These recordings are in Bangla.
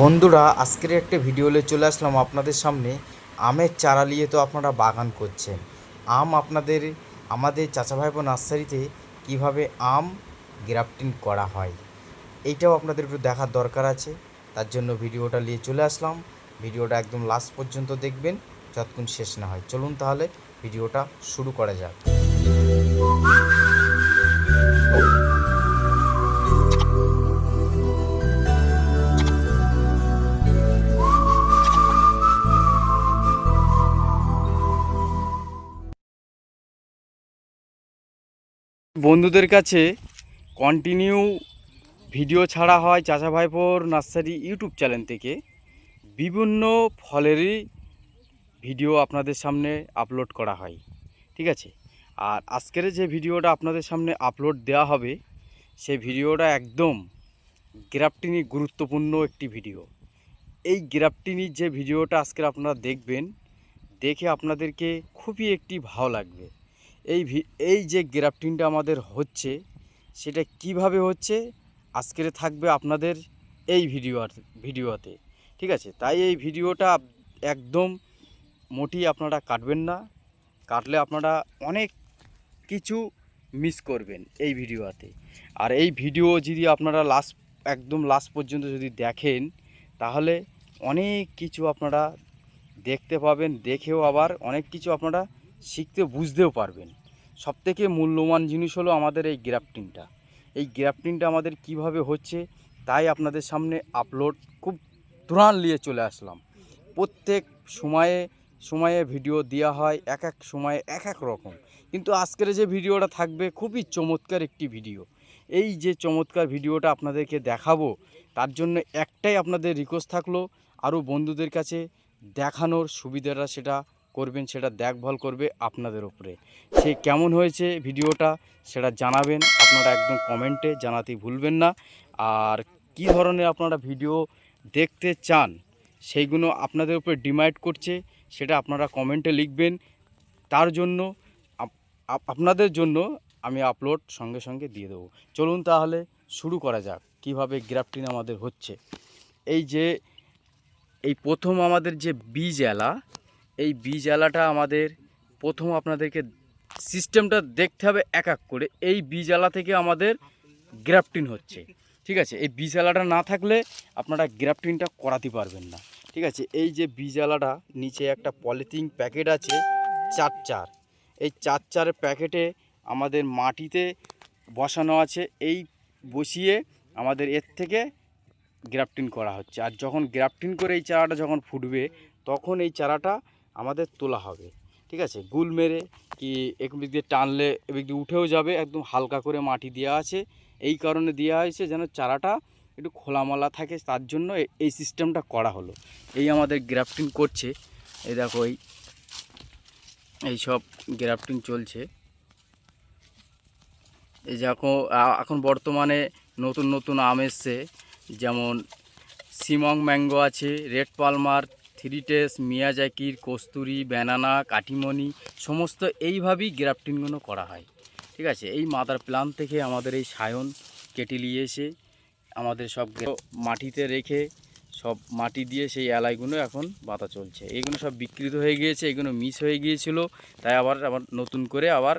বন্ধুরা, আজকের একটা ভিডিও নিয়ে চলে আসলাম আপনাদের সামনে। আমের চারা নিয়ে তো আপনারা বাগান করছেন। আম আপনাদের, আমাদের চাচা ভাইপো নার্সারিতে কীভাবে আম গ্রাফটিং করা হয়, এইটাও আপনাদের একটু দেখার দরকার আছে। তার জন্য ভিডিওটা নিয়ে চলে আসলাম। ভিডিওটা একদম লাস্ট পর্যন্ত দেখবেন, যতক্ষণ শেষ না হয়। চলুন তাহলে ভিডিওটা শুরু করা যাক। বন্ধুদের কাছে কন্টিনিউ ভিডিও ছাড়া হয় চাচা ভাইপোর নার্সারি ইউটিউব চ্যানেল থেকে। বিভিন্ন ফলেরই ভিডিও আপনাদের সামনে আপলোড করা হয়, ঠিক আছে? আর আজকের যে ভিডিওটা আপনাদের সামনে আপলোড দেওয়া হবে, সেই ভিডিওটা একদম গ্রাফটিনি গুরুত্বপূর্ণ একটি ভিডিও এই গ্রাফটিনির যে ভিডিওটা আজকের আপনারা দেখবেন, দেখে আপনাদেরকে খুবই একটি ভালো লাগবে। এই এই যে গ্রাফটিংটা আমাদের হচ্ছে, সেটা কীভাবে হচ্ছে, আজকের থাকবে আপনাদের এই ভিডিও ভিডিওতে, ঠিক আছে? তাই এই ভিডিওটা একদম মোটি আপনারা কাটবেন না, কাটলে আপনারা অনেক কিছু মিস করবেন এই ভিডিওতে। আর এই ভিডিও যদি আপনারা লাস্ট, একদম লাস্ট পর্যন্ত যদি দেখেন, তাহলে অনেক কিছু আপনারা দেখতে পাবেন, দেখেও আবার অনেক কিছু আপনারা শিখতে, বুঝতেও পারবেন। সবথেকে মূল্যবান জিনিস হলো আমাদের এই গ্রাফটিংটা এই গ্রাফটিংটা আমাদের কীভাবে হচ্ছে, তাই আপনাদের সামনে আপলোড খুব তুরান নিয়ে চলে আসলাম। প্রত্যেক সময়ে সময়ে ভিডিও দেওয়া হয়, এক এক সময়ে এক এক রকম। কিন্তু আজকের যে ভিডিওটা থাকবে, খুবই চমৎকার একটি ভিডিও এই যে চমৎকার ভিডিওটা আপনাদেরকে দেখাবো, তার জন্য একটাই আপনাদের রিকোয়েস্ট থাকল, আরও বন্ধুদের কাছে দেখানোর সুবিধাটা সেটা করবেন, সেটা দেখভাল করবে আপনাদের উপরে। সে কেমন হয়েছে ভিডিওটা সেটা জানাবেন, আপনারা একদম কমেন্টে জানাতে ভুলবেন না। আর কি ধরনের আপনারা ভিডিও দেখতে চান, সেইগুলো আপনাদের উপরে ডিমাইড করছে, সেটা আপনারা কমেন্টে লিখবেন। তার জন্য আপ- আপ- আপনাদের জন্য আমি আপলোড সঙ্গে সঙ্গে দিয়ে দেবো। চলুন তাহলে শুরু করা যাক, কীভাবে গ্রাফটিং আমাদের হচ্ছে। এই যে, এই প্রথম আমাদের যে বীজ এলা এই বীজ আলাটা আমাদের প্রথম আপনাদেরকে সিস্টেমটা দেখতে হবে এক এক করে। এই বীজ আলা থেকে আমাদের গ্রাফটিং হচ্ছে। ঠিক আছে? এই বীজ আলাটা না থাকলে আপনারা গ্রাফটিংটা করাতে পারবেন না। ঠিক আছে? এই যে বীজ আলাটা, নিচে একটা পলিথিন প্যাকেট আছে, চার চার। এই চার চারের প্যাকেটে আমাদের মাটিতে বসানো আছে। এই বসিয়ে আমাদের এর থেকে গ্রাফটিং করা হচ্ছে। আর যখন গ্রাফটিং করে এই চারাটা যখন ফুটবে, তখন এই চারাটা আমাদের তোলা হবে। ঠিক আছে? গুল মেরে কি একদিক দিয়ে টানলে এদিক দিয়ে উঠেও যাবে, একদম হালকা করে মাটি দেওয়া আছে। এই কারণে দেওয়া হয়েছে যেন চারাটা একটু খোলামালা থাকে, তার জন্য এই সিস্টেমটা করা হলো। এই আমাদের গ্রাফটিং করছে, এই দেখো এই সব গ্রাফটিং চলছে। এই যে এখন এখন বর্তমানে নতুন নতুন আম এসছে, যেমন সিমং ম্যাঙ্গো আছে, রেড পালমার থ্রি টেস মিয়াজাকির, কস্তুরি, ব্যানানা, কাঠিমণি, সমস্ত এইভাবেই গ্রাফটিংগুলো করা হয়। ঠিক আছে? এই মাদার প্লান থেকে আমাদের এই সায়ন কেটে নিয়ে এসে আমাদের সব মাটিতে রেখে সব মাটি দিয়ে সেই এলাইগুলো এখন বাতা চলছে। এইগুলো সব বিকৃত হয়ে গিয়েছে, এগুলো মিস হয়ে গিয়েছিল। তাই আবার আবার নতুন করে আবার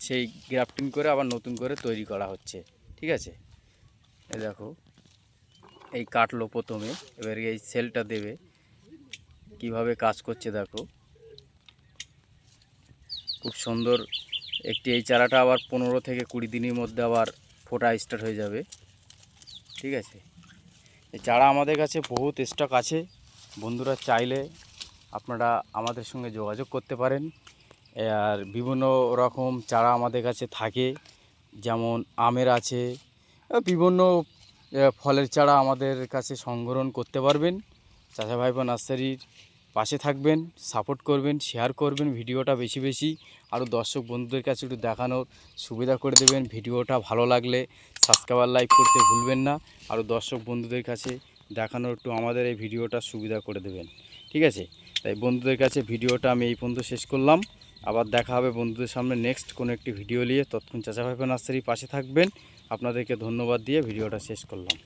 সেই গ্রাফটিং করে আবার নতুন করে তৈরি করা হচ্ছে। ঠিক আছে? এই দেখো, এই কাটলো প্রথমে। এবার এই সেলটা দেবে। কীভাবে কাজ করছে দেখো। খুব সুন্দর একটি এই চারাটা আবার পনেরো থেকে কুড়ি দিনের মধ্যে আবার ফোটা স্টার্ট হয়ে যাবে। ঠিক আছে? এই চারা আমাদের কাছে বহুত স্টক আছে। বন্ধুরা চাইলে আপনারা আমাদের সঙ্গে যোগাযোগ করতে পারেন। আর বিভিন্ন রকম চারা আমাদের কাছে থাকে, যেমন আমের আছে। বিভিন্ন ফলের চারা আমাদের কাছে সংগ্রহণ করতে পারবেন। চাচা ভাইপো নার্সারির পাশে থাকবেন সাপোর্ট করবেন শেয়ার করবেন ভিডিওটা বেশি বেশি। আরও দর্শক বন্ধুদের কাছে একটু দেখানোর সুবিধা করে দেবেন। ভিডিওটা ভালো লাগলে সাবস্ক্রাইবার লাইক করতে ভুলবেন না। আরও দর্শক বন্ধুদের কাছে দেখানোর একটু আমাদের এই ভিডিওটা সুবিধা করে দেবেন। ঠিক আছে? তাই বন্ধুদের কাছে ভিডিওটা আমি এই পর্যন্ত শেষ করলাম। আবার দেখা হবে বন্ধুদের সামনে নেক্সট কোনো একটি ভিডিও নিয়ে। তৎক্ষণ চাচা ভাইপো নার্সারির পাশে থাকবেন। আপনাদেরকে ধন্যবাদ দিয়ে ভিডিওটা শেষ করলাম।